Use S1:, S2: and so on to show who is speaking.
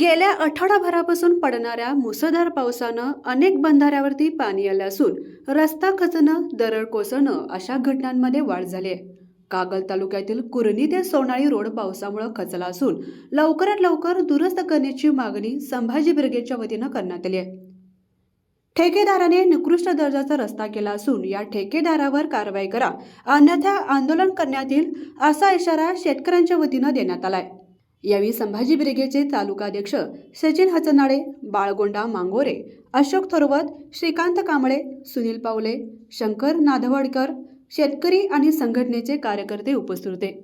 S1: गेल्या आठवडाभरापासून पडणाऱ्या मुसळधार पावसानं अनेक बंधाऱ्यावरती पाणी आलं असून रस्ता खचणं दरड कोसळणं अशा घटनांमध्ये वाढ झाली आहे. कागल तालुक्यातील कुरणी ते सोनाळी रोड पावसामुळे खचला असून लवकरात लवकर दुरुस्त करण्याची मागणी संभाजी ब्रिगेडच्या वतीनं करण्यात आली आहे. ठेकेदाराने निकृष्ट दर्जाचा रस्ता केला असून या ठेकेदारावर कारवाई करा अन्यथा आंदोलन करण्यात येईल असा इशारा शेतकऱ्यांच्या वतीनं देण्यात आलाय. यावेळी संभाजी ब्रिगेडचे तालुकाध्यक्ष सचिन हचनाळे बाळगोंडा मांगोरे अशोक थोरवत श्रीकांत कांबळे सुनील पावले शंकर नाधवडकर शेतकरी आणि संघटनेचे कार्यकर्ते उपस्थित होते.